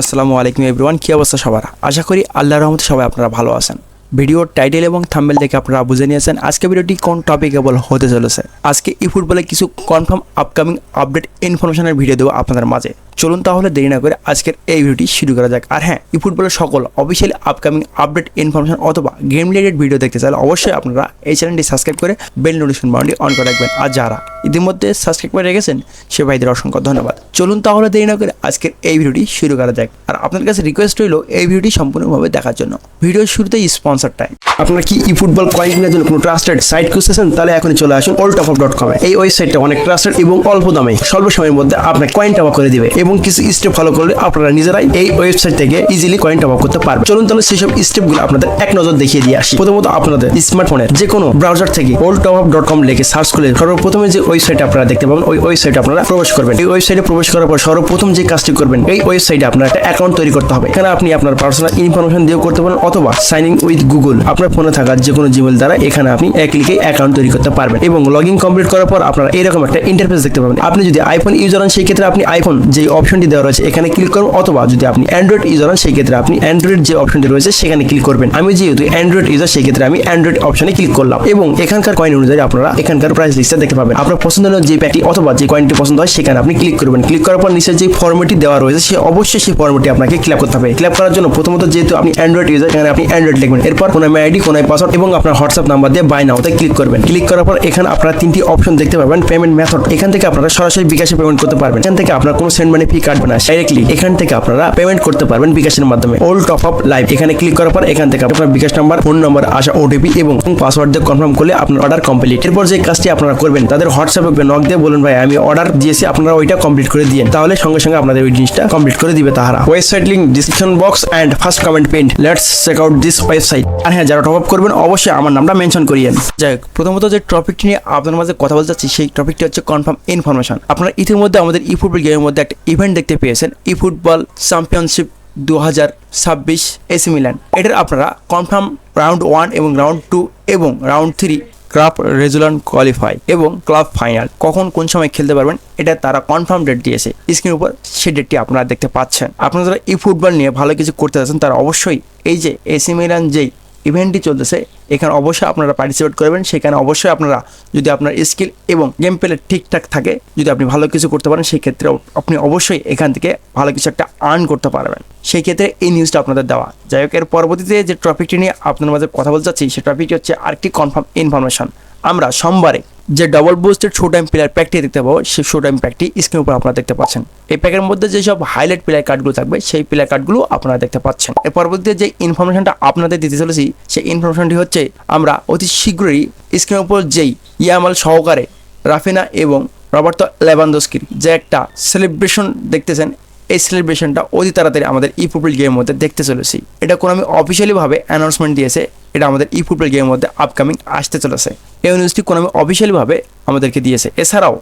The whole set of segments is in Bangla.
আসসালামু আলাইকুম এভরিওয়ান, কী অবস্থা সবার? আশা করি আল্লাহ রহমত সবাই আপনারা ভালো আছেন। ভিডিওর টাইটেল এবং থাম্বেল দেখে আপনারা বুঝে নিয়েছেন আজকে ভিডিওটি কোন টপিকেবল হতে চলেছে। আজকে ই ফুটবলে কিছু কনফার্ম আপকামিং আপডেট ইনফরমেশনের ভিডিও দেবো আপনাদের মাঝে। চলুন তাহলে দেরি না করে আজকের এই ভিডিওটি শুরু করা যাক। আর হ্যাঁ ই ফুটবলের সকল অফিসিয়াল আপকামিং আপডেট ইনফরমেশন অথবা গেম রিলেটেড ভিডিও দেখতে চাইলে অবশ্যই আপনারা এই চ্যানেলটি সাবস্ক্রাইব করে বেল নোটিফিকেশন বাউন্ডি অন করে রাখবেন। আর যারা ইতিমধ্যে সাবস্ক্রাইব করে রেখেছেন, সে ভাইদের অসংখ্য ধন্যবাদ। চলুন তাহলে দেরি না করে আজকের এই ভিডিওটি শুরু করা যাক। আর আপনার কাছে রিকোয়েস্ট রইল এই ভিডিওটি সম্পূর্ণভাবে দেখার জন্য। ভিডিওর শুরুতেই স্পন্সর টাইম আপনার কি ই ফুটবল কয়েন জন্য কোনো ট্রাস্টেড সাইট খুঁজতেছেন? তাহলে এখনই চলে আসুন ওল্ড টপ ডট কমে এই ওয়েবসাইটটা অনেক ট্রাস্টেড এবং অল্প দামে, স্বল্প সময়ের মধ্যে আপনার কয়েন টপ করে দিবে। এবং কিছু স্টেপ ফলো করলে আপনারা নিজেরাই এই ওয়েবসাইট থেকে ইজিলি কয়েন টপ আপ করতে পারবেন। চলুন তাহলে সেসব স্টেপগুলো আপনাদের এক নজর দেখিয়ে দিয়ে আসি। প্রথমত আপনাদের স্মার্টফোনের যে কোনো ব্রাউজার থেকে ওল্ড টপ ডট কম লিখে সার্চ করলে সর্বপ্রথমে যে ওয়েবসাইট আপনারা দেখতে পাবেন, ওই ওয়েবসাইটে আপনারা প্রবেশ করবেন। এই ওয়েবসাইটে প্রবেশ করার পর সর্বপ্রথম যে কাজটি করবেন, এই ওয়েবসাইটে আপনার একটা অ্যাকাউন্ট তৈরি করতে হবে। এখানে আপনি আপনার পার্সোনাল ইনফরমেশন দিয়েও করতে পারেন অথবা সাইন ইন উইথ গুগল আপনার ফোনে থাকা যে কোনো জিমেল দ্বারা এখানে আপনি এক ক্লিকে অ্যাকাউন্ট তৈরি করতে পারবেন এবং লগ ইন কমপ্লিট করার পর আপনারা এরকম একটা ইন্টারফেস দেখতে পাবেন। আপনি যদি আইফোন ইউজার হন, সেই ক্ষেত্রে আপনি আইফোন যে অপশনটি দেওয়া রয়েছে, এখানে ক্লিক করুন অথবা যদি আপনি অ্যান্ড্রয়েড ইউজার হন সেই ক্ষেত্রে আপনি অ্যান্ড্রয়েড যে অপশনটি রয়েছে, সেখানে ক্লিক করবেন। আমি যেহেতু অ্যান্ড্রয়েড ইউজার সেই ক্ষেত্রে আমি অ্যান্ড্রয়েড অপশনে ক্লিক করলাম। এবং এখানকার কয়েন অনুযায়ী আপনারা এখানকার প্রাইস লিস্টটা দেখতে পাবেন। আপনার পছন্দের যে প্যাকটি অথবা যে কয়েনটি পছন্দ হয়, সেখানে আপনি ক্লিক করবেন। ক্লিক করার পর নিচে যে ফর্মেটটি দেওয়া রয়েছে, সে অবশ্যই সেই ফর্মেটটি আপনাকে ক্লিক করতে হবে। ক্লিক করার জন্য প্রথমত যেহেতু আপনি অ্যান্ড্রয়েড ইউজার এখানে আপনি অ্যান্ড্রয়েড লিখবেন। এরপর কোনো আইডি কোনো পাসওয়ার্ড এবং আপনার হোয়াটসঅ্যাপ নাম্বার দিয়ে বাই নাওতে ক্লিক করবেন। ক্লিক করার পর এখানে আপনারা তিনটি অপশন দেখতে পাবেন। পেমেন্ট মেথড এখান থেকে আপনারা সরাসরি বিকাশে পেমেন্ট করতে পারবেন। এখান থেকে আপনার কোনো সেন্ড মানি ফি কাটবে না ডাইরেক্টলি এখান থেকে আপনারা পেমেন্ট করতে পারবেন বিকাশের মাধ্যমে। ওল্ড টপ আপ লাইভ এখানে ক্লিক করার পর এখান থেকে আপনার বিকাশ নাম্বার ফোন নাম্বার আসা ওটিপি এবং পাসওয়ার্ড দিয়ে কনফার্ম করলে আপনার অর্ডার কমপ্লিট এরপর যে কাজটি আপনারা করবেন, তাদের হোয়াটসঅ্যাপে নক দিয়ে বলুন, ভাই, আমি অর্ডার দিয়েছি, আপনারা ওইটা কমপ্লিট করে দিন তাহলে সঙ্গে সঙ্গে আপনাদের ওই জিনিসটা কমপ্লিট করে দিবে তাহারা। Website link description box and first comment pinned let's check out this website আর হ্যাঁ যারা টপ আপ করবেন, অবশ্যই আমার নামটা মেনশন করিয়েন। যাই হোক, প্রথমত যে টপিকটি নিয়ে আপনার মাঝে কথা বলতে চাচ্ছি, সেই টপিকটি হচ্ছে কনফার্ম ইনফরমেশন আপনারা ইতিমধ্যে আমাদের ই ফুটবল গেমের মধ্যে একটা ইভেন্ট দেখতে পেয়েছেন ই ফুটবল চ্যাম্পিয়নশিপ দু হাজার ছাব্বিশ এসি মিলান। এটার আপনারা কনফার্ম রাউন্ড ওয়ান এবং রাউন্ড টু এবং রাউন্ড থ্রি ক্লাব রেজুলান কোয়ালিফাই এবং ক্লাব ফাইনাল। কখন কোন সময় খেলতে পারবেন এটা তারা কনফার্ম ডেট দিয়েছে। স্ক্রিনের উপর সেই ডেটটি আপনারা দেখতে পাচ্ছেন। আপনারা যারা ই ফুটবল নিয়ে ভালো কিছু করতে চাচ্ছেন তারা অবশ্যই এই যে এসি মিলান যেই ইভেন্টটি চলতেছে, এখানে অবশ্যই আপনারা পার্টিসিপেট করবেন। সেখানে অবশ্যই আপনারা যদি আপনার স্কিল এবং গেম প্লে ঠিকঠাক থাকে, যদি আপনি ভালো কিছু করতে পারেন সেই ক্ষেত্রে আপনি অবশ্যই এখান থেকে ভালো কিছু একটা আর্ন করতে পারবেন। সেই ক্ষেত্রে এই নিউজটা আপনাদের দেওয়া। যাই হোক, এর পরবর্তীতে যে টপিকটি নিয়ে আপনার মাঝে কথা বলতে চাচ্ছি সেই টপিকটি হচ্ছে আরেকটি কনফার্ম ইনফরমেশন আমরা সোমবারে যে double boosted show time player প্যাকটি দেখতে পাবো, সেই শো টাইম প্যাকটি স্ক্রিনের উপর আপনারা দেখতে পাচ্ছেন। এই প্যাকের মধ্যে যেসব হাইলাইট প্লেয়ার কার্ডগুলো থাকবে, সেই প্লেয়ার কার্ডগুলো আপনারা দেখতে পাচ্ছেন। এর পরবর্তীতে যে ইনফরমেশনটা আপনাদের দিতে চলেছি, সেই ইনফরমেশনটি হচ্ছে আমরা অতি শীঘ্রই স্ক্রিনের উপর যেই ইয়ামাল সহকারে রাফিনা এবং রবার্তো লেভানদস্কির যে একটা সেলিব্রেশন দেখতেছেন, এই সেলিব্রেশনটা অতি তাড়াতাড়ি আমাদের ই ফুটবল গেমের মধ্যে দেখতে চলেছি। এটা কোনো আমি অফিসিয়ালিভাবে অ্যানাউন্সমেন্ট দিয়েছে এটা আমাদের ই ফুটবল গেমের মধ্যে আপকামিং আসতে চলেছে। এই নিউজটি কোনো আমি অফিসিয়ালিভাবে আমাদেরকে দিয়েছে। এছাড়াও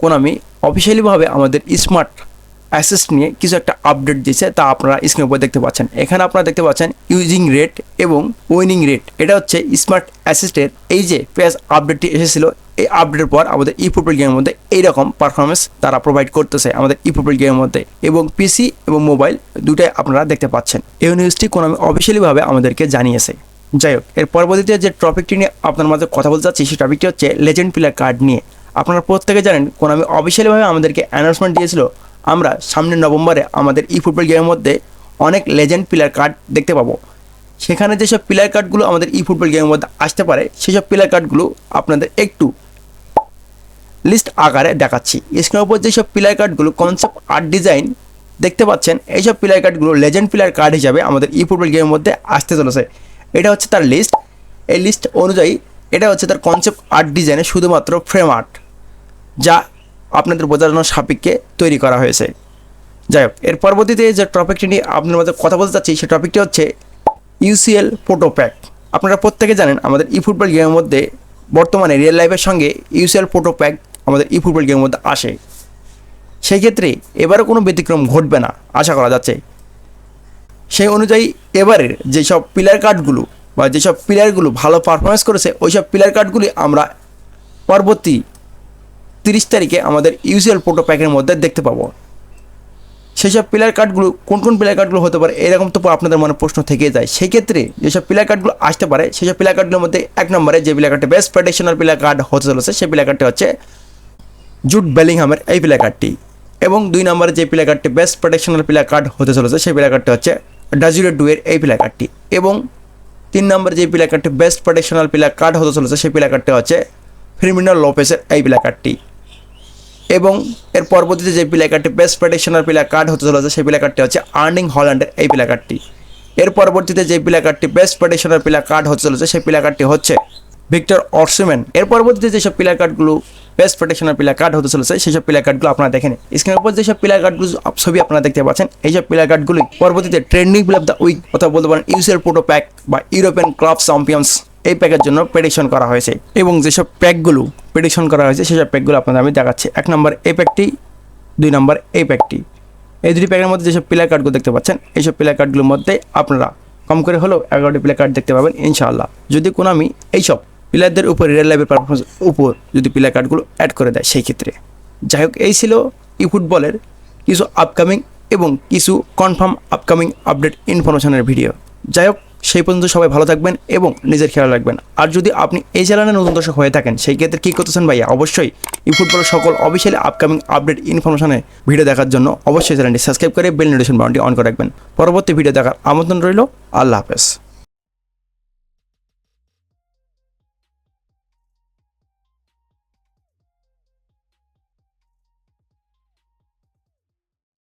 কোনামি অফিসিয়ালিভাবে আমাদের স্মার্ট অ্যাসেস নিয়ে কিছু একটা আপডেট দিয়েছে, তা আপনারা স্ক্রিনের উপর দেখতে পাচ্ছেন। এখানে আপনারা দেখতে পাচ্ছেন ইউজিং রেট এবং উইনিং রেট এটা হচ্ছে স্মার্ট অ্যাসিস্টের এই যে পেজ আপডেটটি এসেছিল, এই আপডেটের পর আমাদের ই ফুটবল গেমের মধ্যে এইরকম পারফরমেন্স তারা প্রোভাইড করতেছে আমাদের ই ফুটবল গেমের মধ্যে। এবং পিসি এবং মোবাইল দুটাই আপনারা দেখতে পাচ্ছেন। এই নিউজটি কোনো অফিসিয়ালিভাবে আমাদেরকে জানিয়েছে। যাই হোক এর পরবর্তীতে যে টপিকটি নিয়ে আপনার মাঝে কথা বলতে চাচ্ছি, সেই টপিকটি হচ্ছে লেজেন্ড প্লেয়ার কার্ড নিয়ে। আপনারা প্রত্যেকে জানেন, কোন আমি অফিসিয়ালিভাবে আমাদেরকে অ্যানাউন্সমেন্ট দিয়েছিল, আমরা সামনের নভেম্বরে আমাদের ই ফুটবল গেমের মধ্যে অনেক লেজেন্ড প্লেয়ার কার্ড দেখতে পাবো। সেখানে যেসব প্লেয়ার কার্ডগুলো আমাদের ই ফুটবল গেমের মধ্যে আসতে পারে, সেসব প্লেয়ার কার্ডগুলো আপনাদের একটু লিস্ট আকারে দেখাচ্ছি। স্ক্রিনের উপর যেসব প্লেয়ার কার্ডগুলো কনসেপ্ট আর্ট ডিজাইন দেখতে পাচ্ছেন, এইসব প্লেয়ার কার্ডগুলো লেজেন্ড প্লেয়ার কার্ড হিসাবে আমাদের ই ফুটবল গেমের মধ্যে আসতে চলেছে। এটা হচ্ছে তার লিস্ট এই লিস্ট অনুযায়ী এটা হচ্ছে তার কনসেপ্ট আর্ট ডিজাইনে শুধুমাত্র ফ্রেম আর্ট যা আপনাদের বোঝানোর সাপেক্ষে তৈরি করা হয়েছে। যাই হোক, এর পরবর্তীতে যে টপিকটি নিয়ে আপনার মধ্যে কথা বলতে চাচ্ছি, সেই টপিকটি হচ্ছে ইউসিএল ফোটো প্যাক আপনারা প্রত্যেকে জানেন, আমাদের ই ফুটবল গেমের মধ্যে বর্তমানে রিয়েল লাইফের সঙ্গে ইউসিএল ফোটো প্যাক আমাদের ই ফুটবল গেমের মধ্যে আসে। সেই ক্ষেত্রে এবারও কোনো ব্যতিক্রম ঘটবে না, আশা করা যাচ্ছে। সেই অনুযায়ী এবারের যেসব প্লেয়ার কার্ডগুলো বা যেসব প্লেয়ারগুলো ভালো পারফরমেন্স করেছে ওই সব প্লেয়ার কার্ডগুলি আমরা পরবর্তী তিরিশ তারিখে আমাদের ইউসিএল ফোটো প্যাকের মধ্যে দেখতে পাবো। সেই সব প্লেয়ার কার্ডগুলো কোন কোন প্লেয়ার কার্ডগুলো হতে পারে, এরকম তো আপনাদের মনে প্রশ্ন থেকে যায়। সেই ক্ষেত্রে যেসব প্লেয়ার কার্ডগুলো আসতে পারে, সেসব প্লেয়ার কার্ডগুলোর মধ্যে এক নম্বরে যে প্লেয়ার কার্ডটি বেস্ট প্রোটেকশনাল প্লেয়ার কার্ড হতে চলেছে, সেই প্লেয়ার কার্ডটি হচ্ছে জুট বেলিংহামের এই প্লেয়ার কার্ডটি এবং দুই নম্বরে যে প্লেয়ার কার্ডটি বেস্ট প্রোটেকশনাল প্লেয়ার কার্ড হতে চলেছে, সেই প্লেয়ার কার্ডটি হচ্ছে ডাজিরো ডুয়ের এই প্লেয়ার কার্ডটি? এবং তিন নম্বর যে প্লেয়ার কার্ডটি, বেস্ট প্রোটেকশনাল প্লেয়ার কার্ড হতে চলেছে, সেই প্লেয়ার কার্ডটি হচ্ছে ফিরমিনো লোপেসের এই প্লেয়ার কার্ডটি। এবং এর পরবর্তীতে যে প্লেয়ার কার্ডটি, বেস্ট প্রোটেকশনাল প্লেয়ার কার্ড হতে চলেছে, সেই প্লেয়ার কার্ডটি হচ্ছে আর্নিং হল্যান্ডের এই প্লেয়ার কার্ডটি। এর পরবর্তীতে যে প্লেয়ার কার্ডটি, বেস্ট প্রোটেকশনাল প্লেয়ার কার্ড হতে চলেছে, সেই প্লেয়ার কার্ডটি হচ্ছে ভিক্টর অর্সিমেন। এর পরবর্তীতে যেসব প্লেয়ার কার্ডগুলো বেস্ট প্রোটেকশনাল প্লেয়ার কার্ড হতে চলেছে, সেই সব প্লেয়ার কার্ডগুলো আপনারা দেখেন। স্ক্রিনের উপর যেসব প্লেয়ার কার্ডগুলো ছবি আপনারা দেখতে পাচ্ছেন এইসব প্লেয়ার কার্ডগুলি পরবর্তীতে trending player of the week অথবা বলতে পারেন ইউসিএল প্রোটো প্যাক বা ইউরোপিয়ান ক্লাব চ্যাম্পিয়ন্স এই প্যাকের জন্য প্রেডিকশন করা হয়েছে। এবং যেসব প্যাকগুলো প্রেডিকশন করা হয়েছে সেসব প্যাকগুলো আপনাদের আমি দেখাচ্ছি। এক নম্বর এই প্যাকটি দুই নম্বর এই প্যাকটি এই দুটি প্যাকের মধ্যে যেসব প্লেয়ার কার্ডগুলো দেখতে পাচ্ছেন এইসব প্লেয়ার কার্ডগুলোর মধ্যে আপনারা কম করে হলেও এগারোটি প্লেয়ার কার্ড দেখতে পাবেন, ইনশাআল্লাহ। যদি কোনো আমি এইসব প্লেয়ারদের উপর রিয়েল লাইফের পারফরমেন্স উপর যদি প্লেয়ার কার্ডগুলো অ্যাড করে দেয়, সেই ক্ষেত্রে। যাই হোক, এই ছিল ই ফুটবলের কিছু আপকামিং এবং কিছু কনফার্ম আপকামিং আপডেট ইনফরমেশনের ভিডিও যাই হোক, সেই পর্যন্ত সবাই ভালো থাকবেন এবং নিজের খেয়াল রাখবেন। আর যদি আপনি এই চ্যানেলে নতুন দর্শক হয়ে থাকেন, সেই ক্ষেত্রে কী করতেছেন ভাইয়া? অবশ্যই ই ফুটবলের সকল অফিসিয়ালি আপকামিং আপডেট ইনফরমেশনে ভিডিও দেখার জন্য অবশ্যই চ্যানেলটি সাবস্ক্রাইব করে বেল নোটিফিকেশন বাটনটি অন করে রাখবেন। পরবর্তী ভিডিও দেখার আমন্ত্রণ রইল। আল্লাহ হাফেজ।